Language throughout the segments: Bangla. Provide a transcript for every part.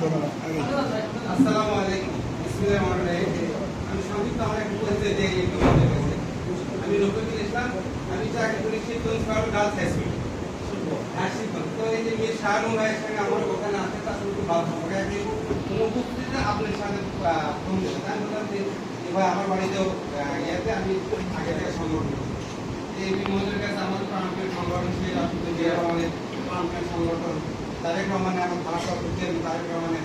আসসালামু আলাইকুম আমি সংযুক্ত আমার একটু বলতে গেছে আমি রফিকুল ইসলাম আমি চাকরি করি Shitganj farm girls high school. তো এই যে মেয়ে শাহরুম ভাইয়ের সঙ্গে আমার ওখানে আছে তার সঙ্গে খুব ভালো সম্পর্ক আমি অনুপস্থিতিতে আপনার সাথে ফোন দিয়েছে আমি বললাম যে এবার আগে থেকে সংগঠন এই বিমলের কাছে আমার প্রাণপ্রিয় সংগঠন আসলে যে আমাদের সংগঠন। তারেক রহমানের আমার ভাষা আমি তারেক রহমানের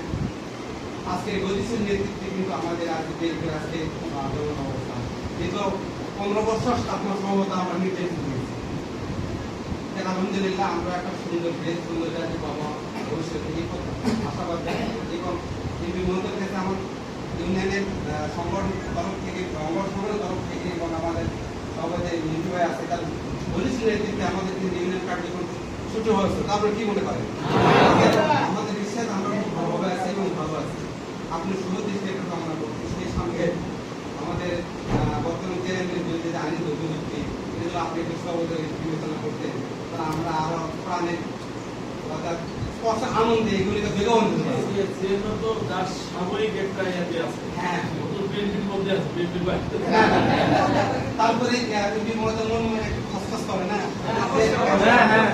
আজকে গতিশীল নেতৃত্বে কিন্তু আমাদের আজকে বিএনপির আজকে আন্দোলন অবস্থান কিন্তু পনেরো বছর আপনার সম্ভবত আমরা নির্যাতিত হয়েছি আলহামদুলিল্লাহ আমরা একটা সুন্দর দেশ, সুন্দর জাতি পাবো। ভবিষ্যতে এই আশাবাদ এবং এই বিমন্ত্রের কাছে আমার ইউনিয়নের সংগঠন তরফ থেকে, সংগঠনের তরফ থেকে এবং আমাদের সবাই মিন্টু ভাই আছে, তার ঘনিষ্ঠ নেতৃত্বে আমাদের ইউনিয়ন কার্যক্রম ছুটি হয়েছে। তারপরে কি মনে করেন আমাদের বিশ্বাস আমরা খুব ভালোভাবে আছি এবং ভালো আছি আপনি সুদৃষ্টি একটা কামনা করছি সেই সঙ্গে আমাদের আহ, বর্তমান চেয়ারম্যানের বিরুদ্ধে যে আইনি দুর্নীতি এগুলো আপনি বিবেচনা করতেন আমরা আরও প্রাণের অর্থাৎ স্পষ্ট আনন্দে এগুলিকে বেগম তো যার সাময়িক একটা ইয়াতে আছে। হ্যাঁ। বিএনপির বাইরে তারপরে আহ, মন মনে খসখস করে না? হ্যাঁ, হ্যাঁ।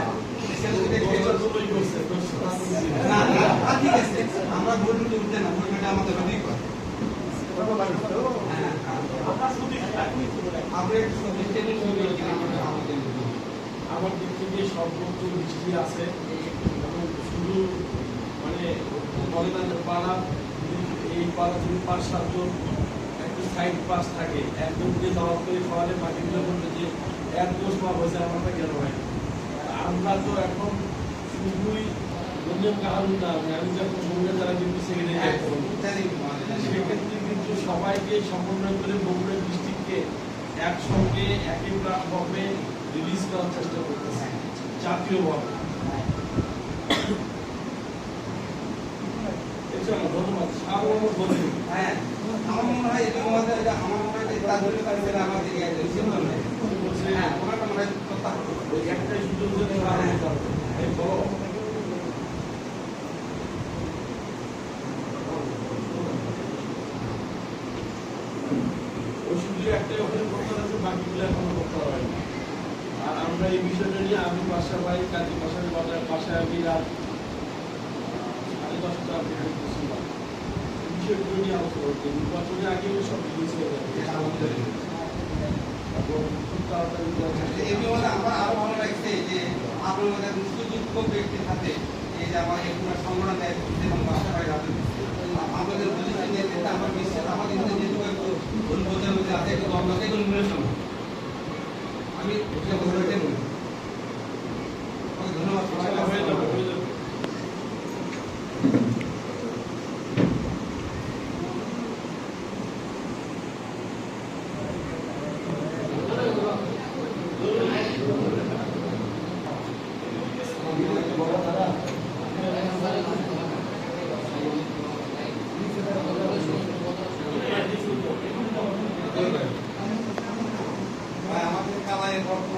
না না ঠিক আছে। আমরা ভোট দিতে উঠতে না ভোট দিতে আমাদের করে হ্যাঁ। আপনি একটু সদস্য আমাদের আমাদের আমার দিক থেকে সর্বোচ্চ দৃষ্টি আছে। এবং শুধু মানে বলে পাড়া, এই পাড়া যদি পাঁচ সাতজন একটু সাইড পাস থাকে। একজনকে জবাব করে খাওয়ালে বাকিগুলো বলবে যে, এক দোষ পাওয়া হয়েছে আমরা কেন হয় আমরা তো এখন শুধুই রঞ্জন কাহারুন না আমি যখন বগুড়া যারা কিন্তু ইত্যাদি সেক্ষেত্রে কিন্তু সবাইকে সমন্বয় করে বগুড়া ডিস্ট্রিক্টকে একসঙ্গে একই প্ল্যাটফর্মে রিলিজ করার চেষ্টা করতেছে। জাতীয়ভাবে হ্যাঁ আমার মনে হয় এটা আমাদের আমার মনে হয় আমাদের ইয়ে। হ্যাঁ ওনাটা মনে হয় ওই একটাই সুযোগ যদি ওই ওখানে করতে আছে বাকিগুলো এখনও করতে হয়নি আর আমরা এই বিষয়টা নিয়ে আমি বাসা ভাই কাজী বাসার বাজার বাসায় আমি রাত সাড়ে দশটা এই বিষয়গুলো নিয়ে আলোচনা করতে। নির্বাচনের আগে সব রিলিজ হয়ে যাবে। এবং খুব তাড়াতাড়ি করার চেষ্টা এই বিমানে আমরা আরও ভালো লাগছে যে একজন সুযোগ্য ব্যক্তির সাথে এই যে আমাদের পুরো সংগঠন দেয় এবং বাসা ভাই আমাদের আমাদের যেহেতু একটু ভুল বোঝার মধ্যে আছে একটু দ্বন্দ্ব মিলে শোনো আমি ধন্যবাদ সেটা হয়ে যাবে হয়ে যাবে ভাই, আমাদের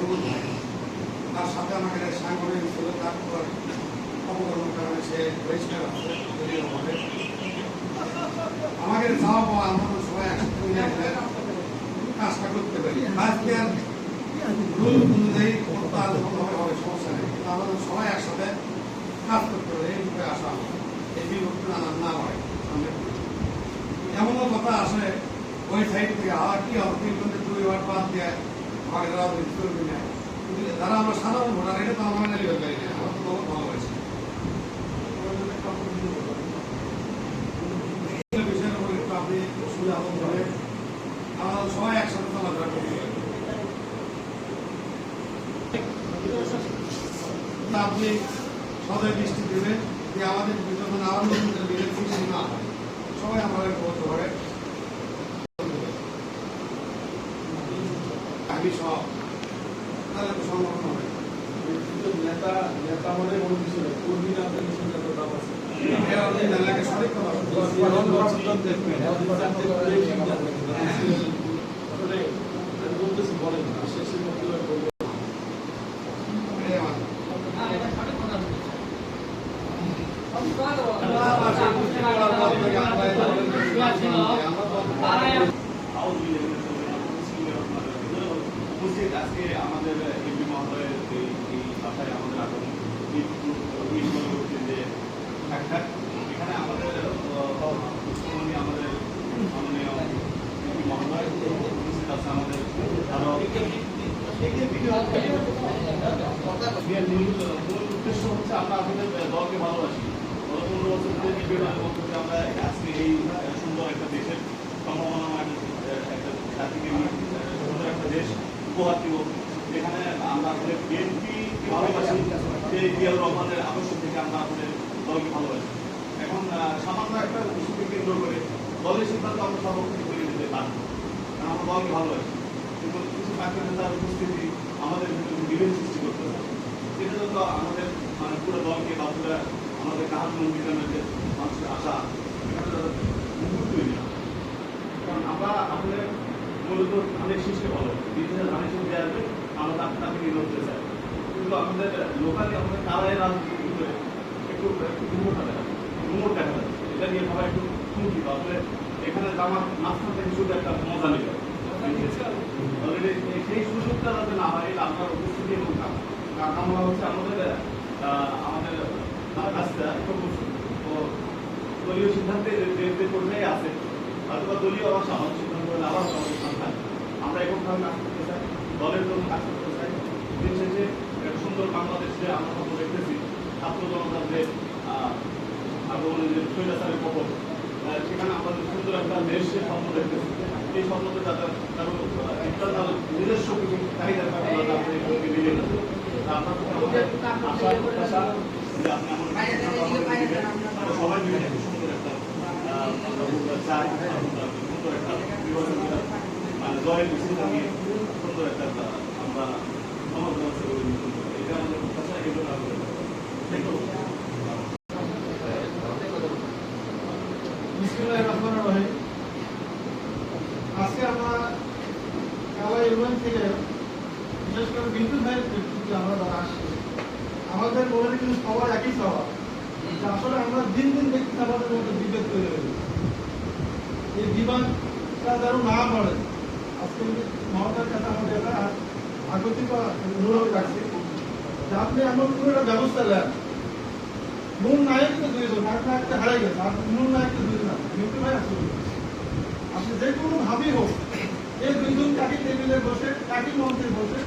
সবুজ তার সাথে আমাদের সাংগঠনিক ছিল তারপর অপকর্মের কারণে সে বহিষ্কার আছে দলীয়ভাবে আমাদের চাওয়া পাওয়া, আমরা সবাই একসাথে কাজটা করতে পারি। আজকে রুল অনুযায়ী করতে আলোচনাভাবে হবে সমস্যা নেই। কিন্তু আমাদের সবাই একসাথে কাজ করতে পারে এই রূপে আসা। এই বিভক্তি না হয়। এমনও কথা আসে ওই সাইড থেকে আর কি হবে? ঘণ্টা দুই ওয়ার্ড বাদ দিয়ে আমাদের রাজনীতি করবে না। কিন্তু আমরা সাধারণ ভোটার, এটা তো আমরা নিতে না আমার তো বহুত ভালো হয়েছে বিষয়ের উপর একটু আপনি আমরা সবাই একসাথে করতে পারি। দেবেন যে আমাদের বিগত না আরও নতুন বিলের সৃষ্টি না হয় সবাই আমরা ঐক্যবদ্ধভাবে আমি সব তাহলে তো সম্ভব হবে কিন্তু নেতা নেতা মানে কোনো কিছু নেই। কর্মী না কিছু নেতা দাম আছে। এটা আপনি জানলাকে সঠিক কথা বলছেন। আসলে আমি বলতেছি বলেন শেষে বক্তব্য বলব এটাই আমার। উপস্থিত আজকে আমাদের এমপি মহোদয়ের এই এই বাসায় আমাদের আগমন এই এই পরবর্তী যে সাক্ষাৎ এখানে আমাদের আহ, উস্মানী আমাদের মাননীয় এমপি মহোদয় উপস্থিত আছে আমাদের আরও মূল উদ্দেশ্য হচ্ছে আমরা আমাদের দলকে ভালোবাসি গত পনেরো বছর ধরে নির্বাচনের মধ্য দিয়ে আমরা আজকে এই সুন্দর একটা দেশের সম্ভাবনাময় একটা একটা জাতিকে নিয়ে আহ, সুন্দর একটা দেশ উপহার দিব যেখানে আমরা আসলে বিএনপি ভালোবাসি যে জিয়াউর রহমানের আদর্শ থেকে আমরা আসলে দলকে ভালোবাসি এখন আহ, সামান্য একটা ইস্যুকে কেন্দ্র করে দলের সিদ্ধান্ত আমরা সর্বক্ষণ করে নিতে কারণ আমরা দলকে ভালোবাসি কিন্তু কিছু বাকি নেতার উপস্থিতি আমাদের ভিতরে বিভেদ সৃষ্টি করতে পারে। সেটা জন্য আমাদের মানে পুরো দলকে বা পুরো আমাদের কাহার মন্দিরের মানুষের আশা কারণ আমরা আমাদের মূলত ধানের শীষকে ভালো বিভিন্ন ধানের শীষ আসবে আমরা তাকে তাকে নিয়ে চাই কিন্তু আমাদের লোকালি, আমাদের কারাই রাজনীতি একটু একটু ঘুমোটা দেখা দেখা যায়। এটা নিয়ে সবাই একটু চিন্তিত আসলে এখানে আমার মাঝখান থেকে শুধু একটা মজা অলরেডি সেই সুযোগটা যাতে না হয় এটা আপনার উপস্থিতি এবং কাম- কা- হচ্ছে আমাদের আমাদের একটু তো দলীয় সিদ্ধান্তে যে- পর্যায়ে আছে হয়তো দলীয় আবার সামাজিক সিদ্ধান্ত হলে আবার থাকে আমরা এককভাবে কাজ করতে চাই দলের জন্য কাজ করতে চাই। দিন শেষে একটা সুন্দর বাংলাদেশ আমরা দেখতেছি ছাত্র জনতার যে আগমনের যে স্বৈরাচারের আহ, সেখানে আমরা সুন্দর একটা দেশের স্বপ্ন দেখতেছি। এই স্বপ্নতে যাতে কারও ইন্টারনাল নিজস্ব কিছু যাতে এই সঙ্গে মিলিয়ে তা আপনার আমাদের আশা যে আপনি আমরা সবাই মিলে একটা সুন্দর একটা আহ, চাই সুন্দর একটা মানে জয়ের মিছিলটা নিয়ে সুন্দর একটা আমরা সমাজ ব্যবস্থা করে এটা আমাদের আমাদের থ্যাংক ইউ বিসমিল্লাহির রহমানির রহিম। আজকে আমরা কালা ইউনিয়ন থেকে বিশেষ করে বিন্দু ভাইয়ের নেতৃত্বে আমরা যারা আসছি আমাদের মনে কিন্তু সবার একই স্বভাব যে আসলে আমরা দিন দিন দেখছি আমাদের মধ্যে বিভেদ তৈরি হয়ে গেছে। এই বিবাদটা না বাড়ে। আজকে মমতার কাছে আমাদের এটা আগতিক অনুরোধ রাখছি যে আপনি এমন কোনো একটা ব্যবস্থা নেন। মূল নায়ক তো দুইজন আর একটা হারাই গেছে আর মূল নায়ক তো দুইজন মিন্টু ভাই আসলে আপনি যে কোনো ভাবেই হোক এই দুইজন কাকি টেবিলে বসে কাকি মন্ত্রী বসে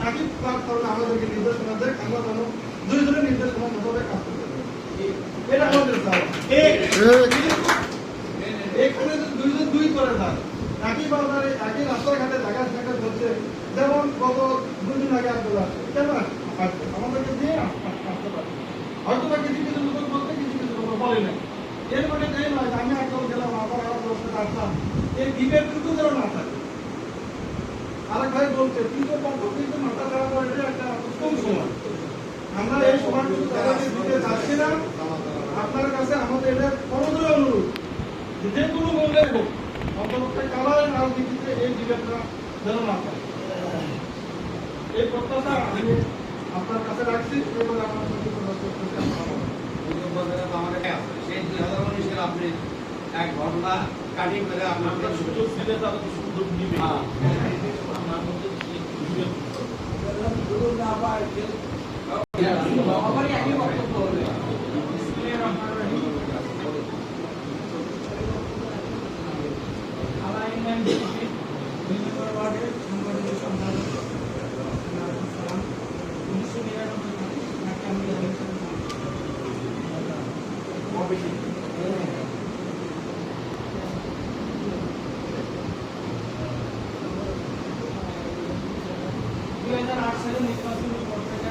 কাকি প্ল্যাটফর্মে আমাদেরকে নির্দেশনা দেয় আমরা যেন দুইজনের নির্দেশনা মোতাবেক কাজ করতে পারি। এটা আমাদের চাওয়া এখানে দুইজন দুই করে থাকে একই বাজারে একই রাস্তাঘাটে জায়গা জায়গা বলছে যেমন গত দুদিন আগে আন্দোলন কেন আমাদেরকে দিয়ে হয়তো বা কিছু কিছু লোক বলতে কিছু কিছু লোক বলে না। এর মানে এই নয় যে আমি একদম গেলাম, আবার আবার লোকের আসলাম। এই বিবেকটুকু যেন না থাকে। আরেক ভাই বলছে তিনটে পক্ষ কিন্তু মাথা খারাপ করে একটা কম সময়। আমরা এই সময়টুকু তাদেরকে দিতে চাচ্ছি না। আপনার কাছে আমাদের এটা অনুরোধ। যে কোনো মূল্যে হোক। অন্তত কালার রাজনীতিতে এই বিবেকটা যেন না থাকে এই প্রত্যাশা আমি আপনার কাছে রাখছি আমার। সেই দুই হাজার উনিশের আপনি এক ঘটনা কাটিং করে আপনার সুযোগ দিলে তারা তো সুযোগ নিবে হ্যাঁ। আমার মধ্যে যে বিভেদ আমারই একই বক্তব্য হবে দুই হাজার আট সালে নির্বাচনের পর থেকে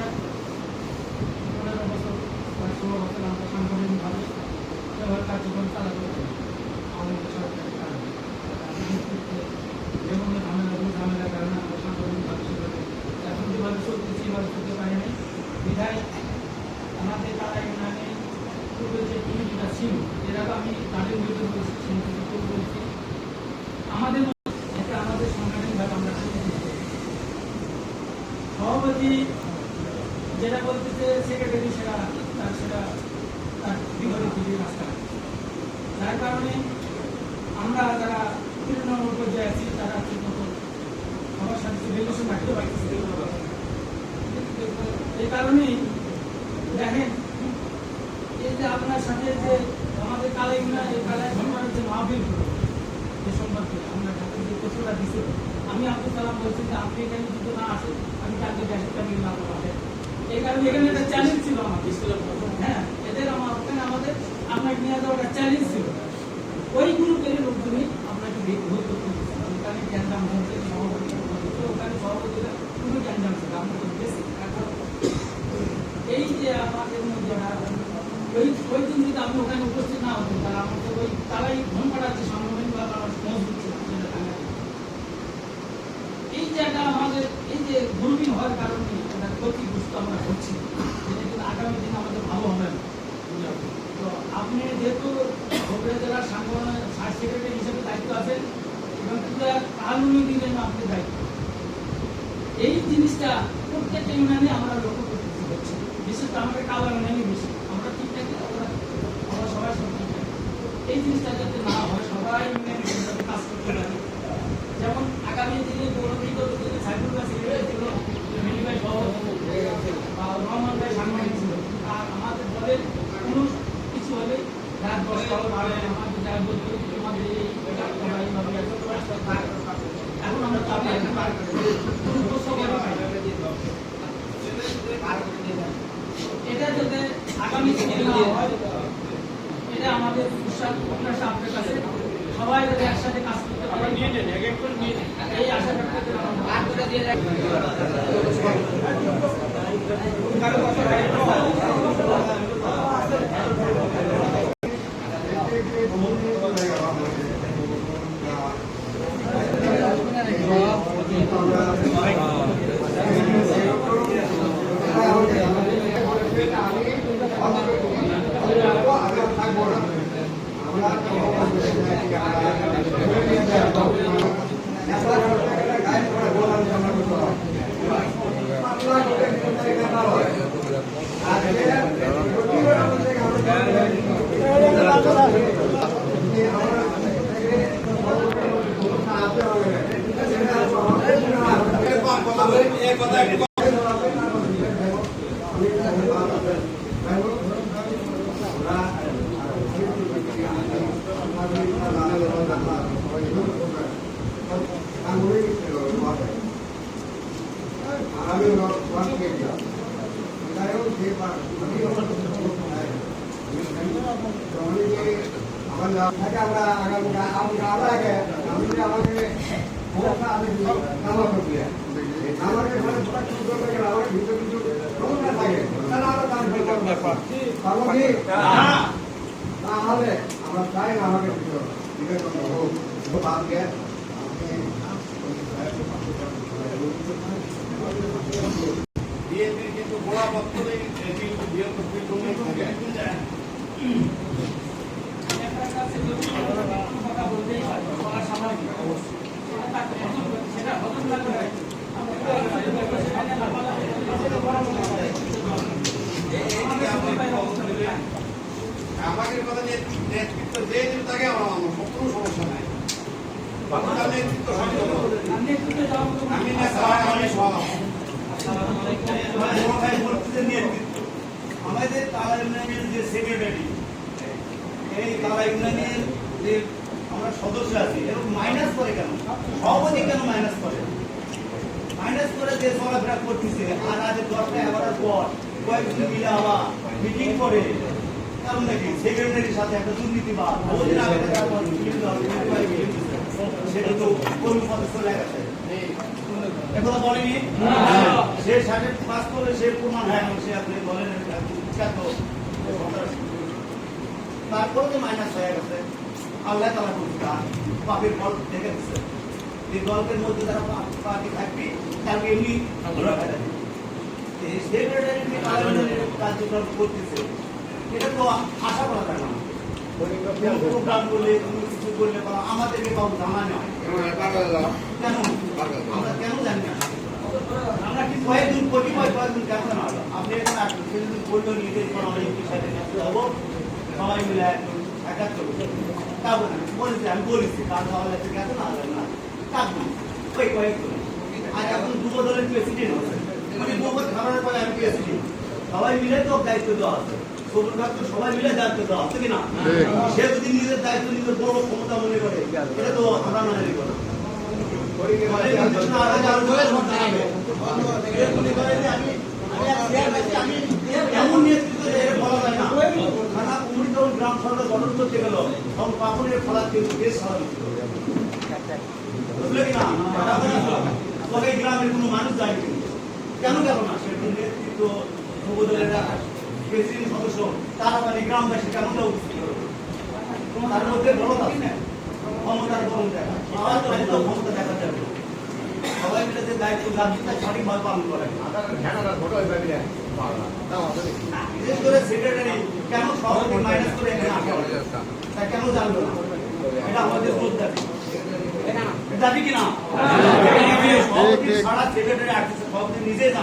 পনেরো বছর প্রায় ষোলো বছর আমরা সাংগঠনিক ছিল এর আগে আমি তাদের বিরুদ্ধে বলেছি সিন্ডিকেটও বলেছি আমাদের মধ্যে একটা আমাদের সাংগঠনিকভাবে আমরা সিদ্ধান্ত নিয়েছি। সভাপতি যেটা বলতেছে সেক্রেটারি সেটা তার সেটা তার বিপরীত দিকে রাস্তা যার কারণে আমরা যারা তৃণমূল পর্যায়ে আছি তারা ঠিক মতো সবার সাথে রিলেশন রাখতে পারতেছি না। এই কারণেই দেখেন এই যে আপনার সাথে যে আমাদের কালাই গুণা এই কালাই ঘটনার যে মাহফিল হলো, যে সম্পর্কে আমরা ঢাকার যে তথ্যটা দিছে আমি আব্দুল কালাম বলছি যে আপনি এখানে যদি না আসেন আমি কালকে গ্যাসেটটা নিয়ে না পাঠাবো এই কারণে এখানে একটা চ্যালেঞ্জ ছিল আমাদের। হ্যাঁ এদের আমার ওখানে আমাদের আপনাকে নিয়ে যাওয়া একটা চ্যালেঞ্জ ছিল। ওই গ্রুপের লোকজনই আপনাকে ভোট করতে ওখানে গ্যাঞ্জাম হচ্ছে সভাপতি ওখানে সভাপতিরা কোনো গ্যাঞ্জাম ছিল আমরা তো বেশি এই যে আমাদের মধ্যে ওই ওই দিন যদি আমি ওখানে উপস্থিত না হতাম তাহলে আমাকে ওই তারাই ঘুম পাড়াচ্ছে সাংগঠনিক বা আমার মজবুত ছিল সেটা টাঙ্গাইল। এই যে একটা আমাদের এই যে গ্রুপিং হওয়ার কারণে একটা ক্ষতিগ্রস্ত আমরা হচ্ছি যেটা কিন্তু আগামী দিন আমাদের ভালো হবে না তো আপনি যেহেতু বগুড়া জেলার সাংগঠনিক সেক্রেটারি হিসেবে দায়িত্ব আছেন এবং কানুনি দিলেন আপনি দায়িত্ব এই জিনিসটা প্রত্যেকটা ইউনিয়নে আমরা লক্ষ্য করতেছি হচ্ছে বিশেষ করে আমাদের কালার ইউনিয়নে বেশি আমরা ঠিক থাকি আমরা আমরা সবাই সব ঠিক থাকি এই জিনিসটা যাতে না হয়, সবাই যাতে কাজ করতে পারে যেমন আগামী দিনে পৌরবিত যদি সাইফুল বা সেক্রেটারি ছিল মিনি ভাই সহ বা রহমান ভাই সাংবাদিক ছিল আর আমাদের দলের কোনো কিছু হলে রাত দশটা বারো আমাদের যা বলতে আমাদের এই এটা। এখন আমরা চাপে আছি। কোনো প্রশ্ন করা হয় না। এটা যাতে আগামী দিনে হয় এটা আমাদের বিশ্বাস প্রত্যাশা আপনার কাছে সবাই যাতে একসাথে কাজ করতে পারে। নিয়ে নেন এক এক করে নিয়ে এই আশা ব্যক্ত করে আমার আমরা 감사합니다. আমাকে ঘরে ছোট ছোট করে আমাকে ভিতরে কিছু সমস্যা থাকে তাহলে আমরা কাজ করতে ব্যাপার পারব কি না হলে আমরা চাই না আমাকে ভিতরে ভিতরে করতে হোক আজকে বিএনপির কিন্তু গোড়া পত্রে কিন্তু বৃহত্তর বিদ্রোহী থাকে একটা কাছে যদি কোনো কথা বলতেই হয় বলা স্বাভাবিক সেটা তার হজম সেটা হজম না করে আমরা সেখানে না বলা সেটা বলা আমাদের সবাই অবস্থা নেই আমাদের কথা নেতৃত্ব নেতৃত্ব যে দিন তাকে আমরা মানব কোনো সমস্যা নাই তার নেতৃত্ব সচেতন আমি একটু যাওয়া মতো আমি নেতা আমি সভাপতি আমাদের তালা ইউনিয়নের যে সেক্রেটারি এই তালা ইউনিয়নের যে আমরা সদস্য আছি এরকম মাইনাস করে কেন? সভাপতি কেন মাইনাস করে? মাইনাস করে যে চলাফেরা করতেছে আর আজ দশটা এগারোটার পর কয়েকজন মিলে আবার মিটিং করে। কারণ নাকি সেক্রেটারির সাথে একটা দুর্নীতিবাদ বহুদিন আগে সেটা তো সদস্য লেখা একথা বলেনি? সে সাথে পাস করলে সে প্রমাণ হয় সে আপনি বলেন বিখ্যাত সন্ত্রাসী। তারপরে যে মাইনাস হয়ে গেছে, আল্লাহ তালা করছে পাপের ফল দেখে দিচ্ছে এই গল্পের মধ্যে যারা পাপি থাকবে, তাকে এমনি কার্যক্রম করতেছে। এটা তো আশা করা যায় না। প্রোগ্রাম কোনো জানি না। আমরা কি কয়েকদিন কোটি কয়েক কয়েকদিন কেন আপনি এখানে আসবেন সাথে সাথে যাব সবাই মিলে একাত্র তারপর বলেছি আমি বলেছি কাজ হওয়া যাচ্ছে কেন না না থাকব ওই কয়েকজন আর এখন যুব দলের প্রেসিডেন্ট মানে মোহাম্মদ খাবারের পরে আমি প্রেসিডেন্ট সবাই মিলে তো দায়িত্ব দেওয়া আছে সবাই মিলে দায়িত্ব দেওয়া আছে কিনা সে যদি নিজের দায়িত্ব নিজের বড় ক্ষমতা মনে করে এটা তো আমরা মানে না যখন গ্রাম সরকার গঠন করতে গেল তখন মানুষ কিন্তু। কেন গেল না তারা মানে দেওয়া তার মধ্যে আছে ক্ষমতার বড় দেখা সবাই তো হয়তো ক্ষমতা দেখা যাবে সবাই মিলে যে পালন করে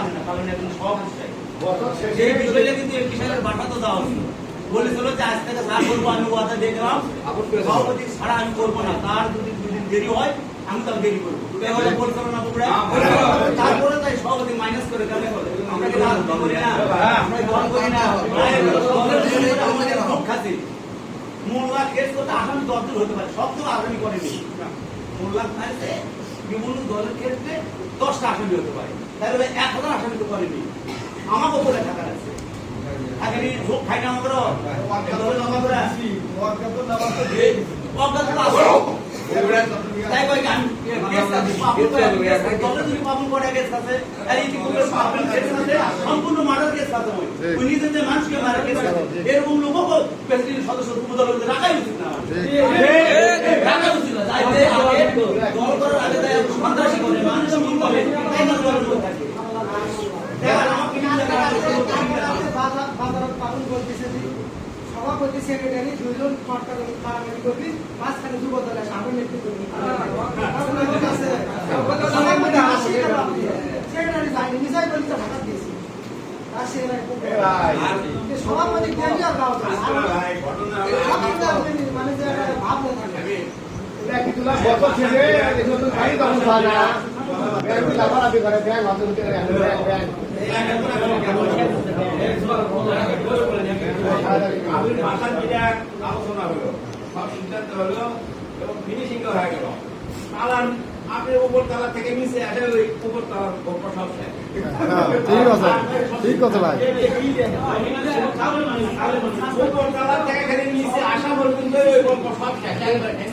না কারণ বাটা তো যে করব আমি ওয়াদা সভাপতি ছাড়া আমি করব না তার যদি দুদিন দেরি হয় আমি তার দেরি করব। তারপরে তাই সভাপতি মাইনাস করে কেন আমরা কি করি না আমরা দল করি না মোল্লা কেস করতে আসামি দশজন হতে পারে সব তো আসামি করেনি মোল্লা খাইছে বিভিন্ন দলের ক্ষেত্রে দশটা আসামি হতে পারে তাই বলে এক হাজার আসামি তো করেনি আমাকে বলে টাকা আছে আগামী ভোট খাই না আমাদের অজ্ঞাত তো আছে। তাই কই আমি কেস আছে পাপন করে কেস আছে যদি পাপন করে কেস আছে আর এই কি করে আছে সম্পূর্ণ মার্ডার কেস আছে ওই ওই নিজের মানুষকে মারা কেস এরকম লোকও প্রেসিডেন্ট সদস্য উপদলের রাখাই উচিত না রাখা উচিত না যাই আগে দল করার আগে তাই সন্ত্রাসী করে মানুষ মন করে তাই না দলের মধ্যে থাকে দেখেন আমাকে কিন্তু সভাপতি সেক্রেটারি মার্কার মারামারি করবি মাঝখানে যুব দলের সামনে নেতৃত্ব সভাপতি সেক্রেটারি যায়নি সভাপতি মানে আপনি ভাষার যেটা আলোচনা হলো সব সিদ্ধান্ত হলো এবং ফিনিশিং হয়ে গেল। তালার আপনি উপর তালা থেকে নিচে আসে ওই উপর তালার গল্প সব ঠিক আছে ঠিক আছে ভাই। উপর তালা থেকে খালি নিচে আসা পর্যন্ত ওই গল্প সব শেষ। ঠেকে ঠেকে।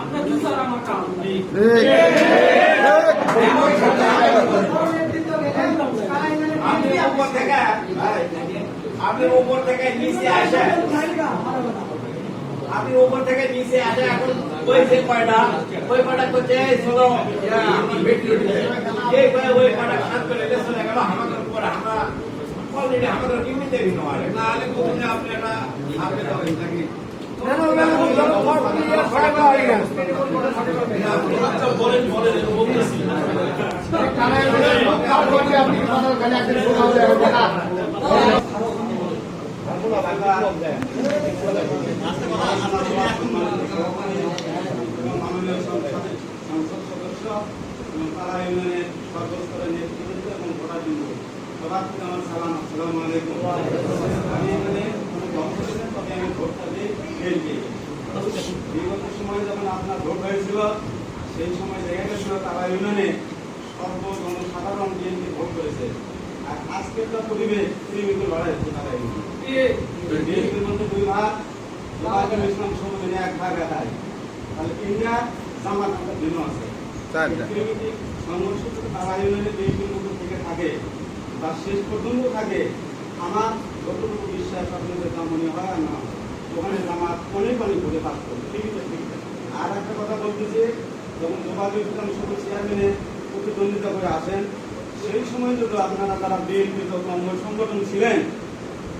আপনার দুশো আমার কাম আপনি উপর থেকে নিচে আসে আপনি উপর থেকে নিচে আসে এখন ওই যে কয়টা ওই কয়টা করছে চলো আমার বেটি ওই কয়টা খাত করে চলে গেল আমাদের উপর আমরা অলরেডি আমাদের কিনতে দিন না হলে প্রথমে আপনি একটা আপনি তো ওই নাকি বলেন বলেন। বলতেছি মাননীয় সংসদ সদস্য ইউনিয়নের সর্বস্তরের নেতৃবৃন্দ এবং ভোটারবৃন্দ সবার প্রতি আমার সালাম আসসালামু আলাইকুম আমি এখানে কোনো দল তবে আমি ভোটটা বিএনপি বিগত সময়ে যখন আপনার ভোট হয়েছিল সেই সময় দেখা গেছিল তারা ইউনিয়নে সর্ব জনসাধারণ বিএনপি ভোট করেছে আর আজকের যা পরিবেশ পরিবেশ লড়াই তারা বিএনপির মধ্যে দুই ভাগ ইসলাম সংগঠনে এক ভাগ আদায় তাহলে ইন্ডিয়া জামাত ভিন্ন আছে সংঘর্ষ তারা ইউনিয়নে বিএনপির মধ্যে থেকে থাকে বা শেষ পর্যন্ত থাকে। আমার যতটুকু বিশ্বাস আপনাদের তা মনে হয় আর না। ওখানে জামাত অনেক অনেক ভোটে পাস করবে। ঠিক আর একটা কথা বলতে যে যখন জবাবুল ইসলাম শুধু চেয়ারম্যানে প্রতিদ্বন্দ্বিতা করে আসেন সেই সময় যদি আপনারা তারা বিএনপি অঙ্গ সংগঠন ছিলেন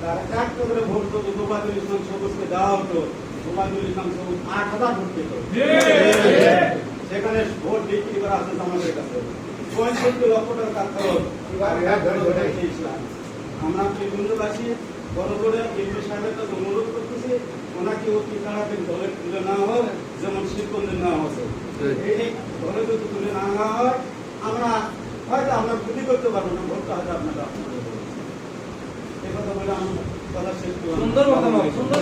তার একটা করে ভোট যদি জোবাদুল ইসলাম সবুজকে দেওয়া হতো। জোবাদুল ইসলাম সবুজ আট হাজার ভোট পেত সেখানে ভোট বিক্রি করা আছে আমাদের কাছে। পঁয়ষট্টি লক্ষ টাকা খরচ আমরা ত্রিপুণ্ডবাসী বড় করে এমপি সাহেবের কাছে অনুরোধ করতেছি ওনাকে অতি তাড়াতাড়ি দলে তুলে নেওয়া হোক যেমন শিবগঞ্জে নেওয়া হচ্ছে এই দলে যদি তুলে না নেওয়া হয় আমরা হয়তো আমরা ক্ষতি করতে পারব না ভোটটা হয়তো আপনারা এই কথা বলে আমি কথা শেষ করলাম সুন্দর মতামত সুন্দর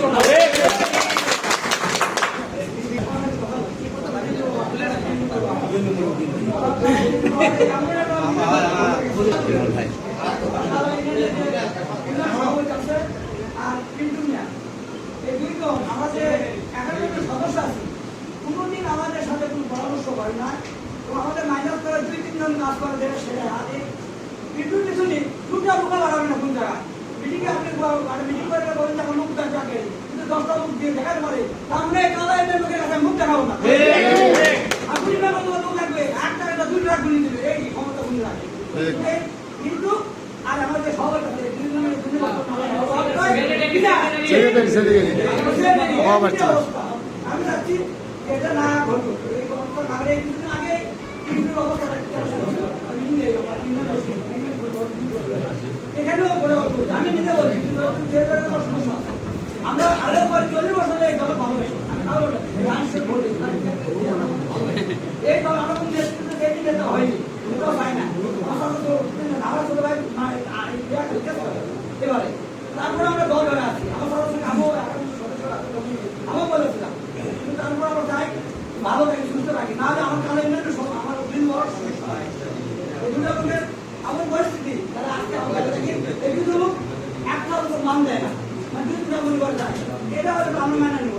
আর পিন্টু দুইজন আমাদের সাথে কোনো করে না কোন জায়গায় মিটিংয়ে আপনি মিটিং করে কিন্তু দশটা মুখ দিয়ে দেখাতে পারে আমরা কালা লোকের কাছে মুখ দেখাবো না আপনি ব্যাপার তোমার মুখ লাগবে এক টাকাটা দুই টাকা গুলি দিবে এই ক্ষমতা গুলি রাখে কিন্তু আর আমাদের সবার কাছে সেক্রেটারি সেক্রেটারি ও বাচ্চা। আমি চাচ্ছি এটা না ঘটুক এই ঘটনা না কিছুদিন আগে কিন্তু অবস্থা এখানেও করে আমি নিজে বলছি কিন্তু। আমরা আরও পরে চল্লিশ বছর এই দল ভালো এই দল আমরা কোনো নেতৃত্ব দিয়ে দিলে হয়নি তারপরে আমরা পরিস্থিতি তারা আজকে আমাদের লোক একটা মান দেয় না মানে এটা হয়তো আমরা মেনে নিব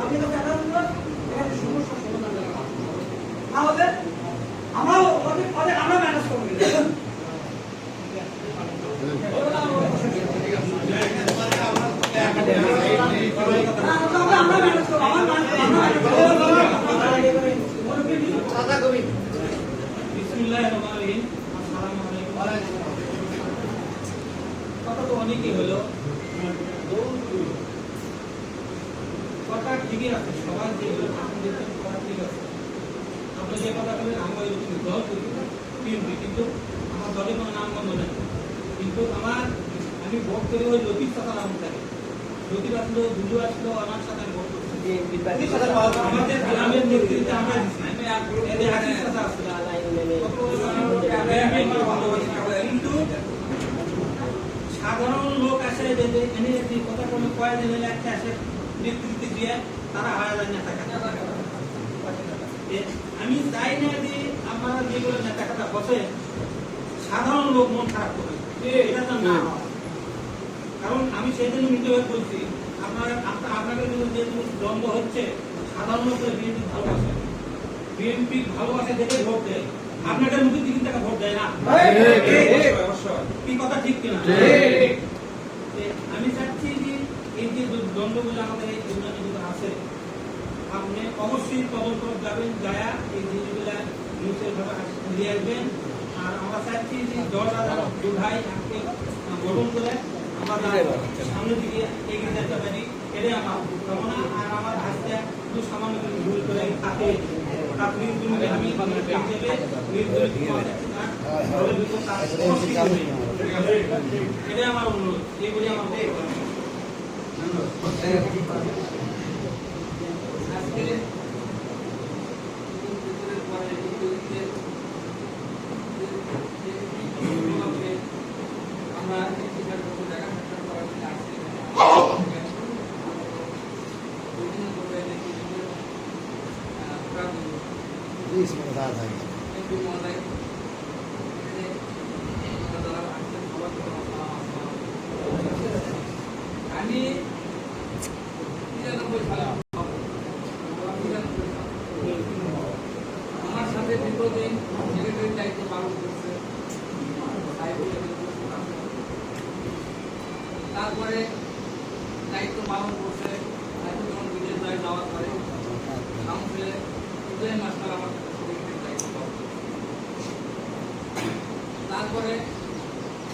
আপনি তো একটা এখানে সমস্যা সমাধান করা তাহলে আমরাও অনেক অনেক আমরা ম্যানেজ করব আমরা ম্যানেজ করব আমার ম্যানেজ বিসমিল্লাহির রহমানির রহিম আসসালামু আলাইকুম কথা তো অনেকই হলো কথা ঠিকই আছে সবার যেগুলো ভাষণ দিচ্ছেন কথা ঠিক আছে আপনি যে কথা বলেন আমি ওই রকম দল করি বিএনপি কিন্তু আমার দলে কোনো নাম বন্ধ নেই কিন্তু আমার আমি ভোট করি ওই লতিফ সাথে নাম থাকে লতিফ আসলো দুজু আসলো আমার সাথে আমি ভোট করছি আমাদের গ্রামের নেতৃত্বে আমরা দিচ্ছি এদের হাসির সাথে আসলো কিন্তু সাধারণ লোক আসে কথা কোনো কয় হলে আসে নেতৃত্বে দিয়ে তারা হারা নেতা আমি চাই না যে আপনারা যেগুলো নেতা কথা বসে সাধারণ লোক মন খারাপ করে। এটা তো না। কারণ আমি সেই জন্য মিটভাবে বলছি আপনারা আপনা- আপনাদের যে দ্বন্দ্ব হচ্ছে সাধারণ লোকের বিএনপি ভালোবাসে বিএনপি ভালোবাসে দেখে ভোট দেয়। আপনাদের মুখে দিকে টাকা ভোট দেয় না? কি কথা ঠিক কিনা? আমি চাচ্ছি যে এই যে দ্বন্দ্বগুলো আমাদের এই ইউনিয়নের আছে আপনি অবশ্যই তদন্ত যাবেন যায়া এই জিনিসগুলা নিউজের ভাবে দিয়ে আসবেন। আর আমরা চাচ্ছি যে দশ হাজার দুধাই আজকে গঠন করে আমরা সামনের দিকে এগিয়ে যেতে পারি এটাই আমার কামনা আমার হাতে একটু সামান্য ভুল করে অবশ্যই করবে। এটাই আমার অনুরোধ এইগুলি আমার আজকে தான் তারপরে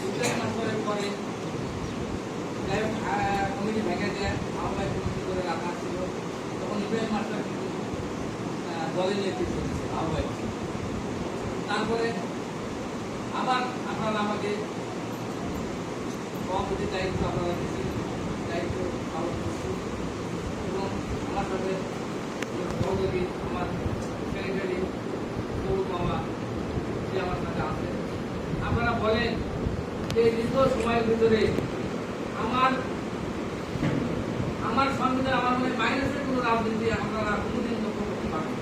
ইব্রাহিম মাস্টারের পরে, যাই কমিটি ভেঙে দেয়, আহ্বায়ক করে রাখা ছিল। তখন ইব্রাহিম মাস্টার কিন্তু দলের নেতৃত্ব তারপরে আবার আপনারা আমাকে সভাপতির দায়িত্ব আপনারা দিয়েছেন, দায়িত্ব পালন করছি। এবং আমার সাথে সহযোগী আমার সেক্রেটারি সৌরভ মামা যে আমার সাথে আছে আপনারা বলেন যে দীর্ঘ সময়ের ভিতরে আমার আমার সংবিধান আমার মনে মাইনাসের কোনো রাজনীতি আপনারা কোনোদিন লক্ষ্য করতে পারবেন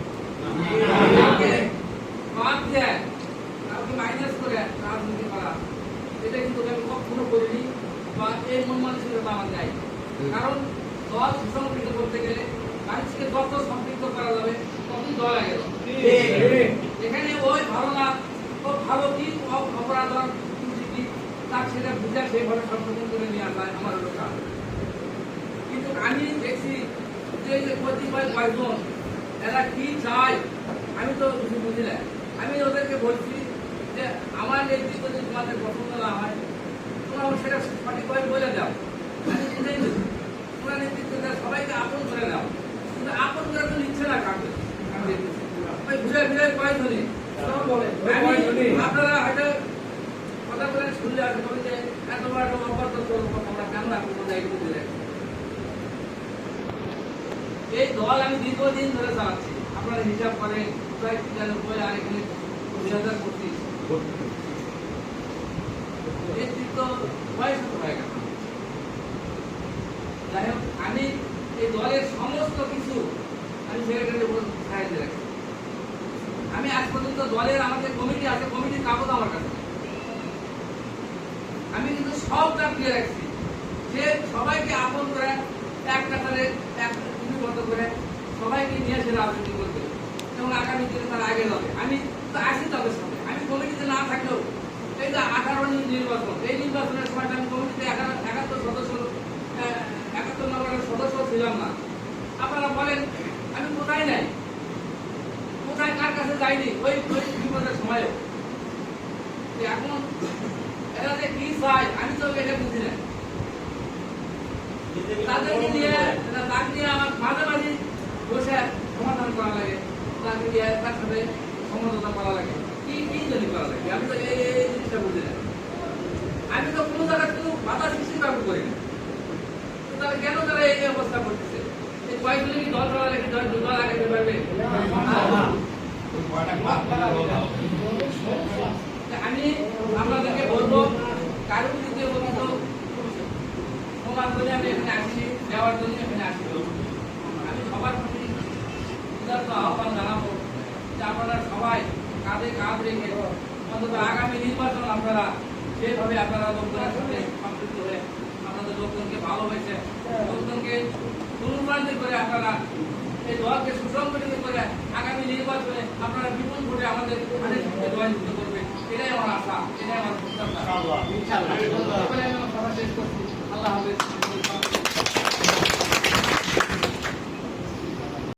মাইনাস করে রাজনীতি করা, এটা কিন্তু আমি কখনো করিনি বা এই মন মানসিকতা আমার নাই। কারণ দল সুসংগঠিত করতে গেলে মানুষকে যত সম্পৃক্ত করা যাবে ততই দল আগে এখানে ওই ভালো না ও ভালো কি ত্রুটি কি তার সেটা বুঝে সেইভাবে সংশোধন করে নিয়ে আসা আমার হলো কিন্তু আমি দেখছি যে কতিপয় কয়েকজন এরা কি চায় আমি তো কিছু বুঝি না। আমি ওদেরকে বলছি যে আমার নেতৃত্ব যদি তোমাদের পছন্দ না হয় তোমরা সেটা সঠিকভাবে বলে দাও। আমি বুঝেই নেই তোমরা নেতৃত্ব সবাইকে আপন করে নাও। কিন্তু আপন করার জন্য ইচ্ছে না কাউকে। ঘুরে ফিরে কয়েকজনই। আমি আপনারা হয়তো কথা বলে শুনলে তবে যে দিলে এই দল আমি দীর্ঘদিন ধরে চালাচ্ছি। আপনারা হিসাব করেন, প্রায় আর এখানে দুই হাজার গেল? যাই হোক, আমি এই দলের সমস্ত কিছু আমি সেক্রেটারি রাখি আমি আজ পর্যন্ত দলের আমাদের কমিটি আছে, কমিটির কাগজ আমার কাছে। কিন্তু সবটা দিয়ে রাখছি যে সবাইকে আপন করে এক কাতারে এক করে সবাইকে নিয়ে এসে রাজনীতি করবে এবং আগামী দিনে তারা আগে যাবে আমি আছি তাদের সাথে আমি কমিটিতে না থাকলেও এই যে আঠারো নির্বাচন, এই নির্বাচনের সময় আমি কমিটিতে একাত্তর সদস্য একাত্তর নম্বরের সদস্য ছিলাম না। আপনারা বলেন, আমি কোথায় নাই? কোথায় কার কাছে যাইনি? ওই ওই বিপদের সময়ে এখন কি আমি তো এটা বুঝি না। তাদেরকে নিয়ে তাকে নিয়ে আমার মাঝে মাঝে বসে সমাধান করা লাগে। তাকে নিয়ে তার সাথে সমঝোতা করা লাগে। কি কি জন্য করা লাগে? আমি তো এই এই জিনিসটা বুঝি না। আমি তো কোনো জায়গায় কোনো বাধা সৃষ্টি কাউকে করি না তো তাহলে কেন তারা এই অবস্থা করতেছে? এই কয়েকজনে কি দল আগাতে পারবে আমি আপনাদেরকে বলব, কারও করে আমি এখানে দেওয়ার জন্য এখানে আমি সবার প্রতি আহ্বান জানাব যে আপনারা সবাই কাঁধে কাঁধ রেখে, অন্তত আগামী নির্বাচন আপনারা আপনারা লোকজনের সাথে সম্পৃক্ত হয়ে আপনাদের লোকজনকে লোকজনকে অনুপ্রাণিত করে আপনারা এই দলকে সুসংগঠিত করে আগামী নির্বাচনে আপনারা বিপুল ভোটে আমাদের জয়যুক্ত করবে। এটাই আমার আশা এটাই আমার প্রত্যাশা বলে আমি আমার কথা শেষ করছি আল্লাহ হাফেজ